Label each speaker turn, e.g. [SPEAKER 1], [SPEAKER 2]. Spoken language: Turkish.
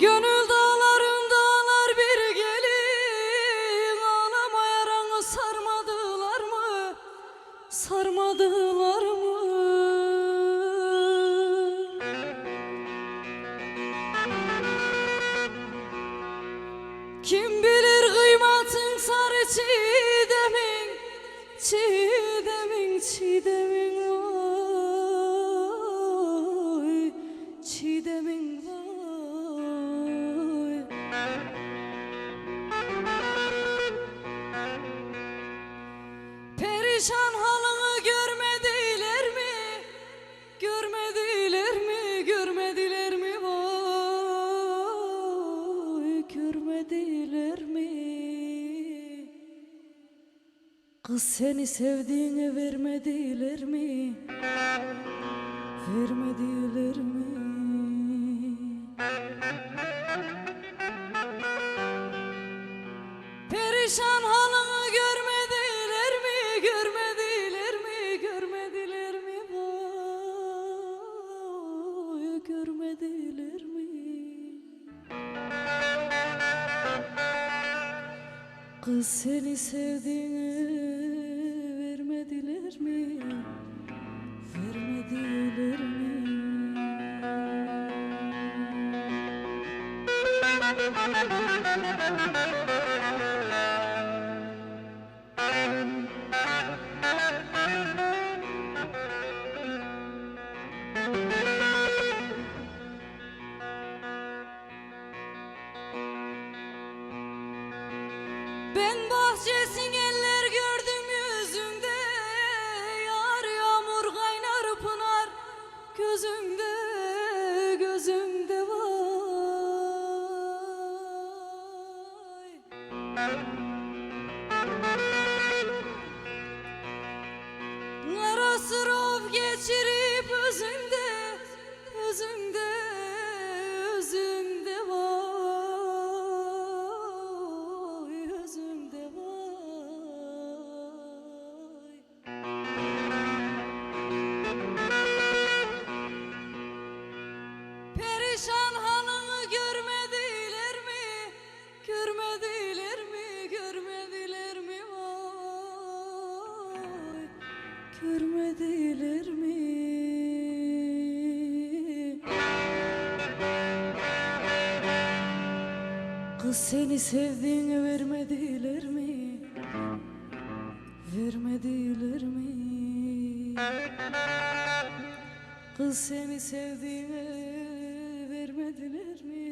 [SPEAKER 1] Gönül dağlarında ağlar bir gelin Ağlama yaranı sarmadılar mı? Sarmadılar mı? Kim bilir kıymatın sarı Çiğdemin, çiğdemin Perişan halını görmediler mi? Görmediler mi? Görmediler mi? Vay görmediler mi? Kız seni sevdiğine vermediler mi? Vermediler mi? Perişan halını Kız seni sevdiğine vermediler mi? Vermediler mi? Ben bahçesin eller gördüm yüzünde Yar yağmur kaynar pınar gözünde gözünde vay Ara geçirip özünde özünde Görmediler mi? Kız seni sevdiğini vermediler mi? Vermediler mi? Kız seni sevdiğine vermediler mi?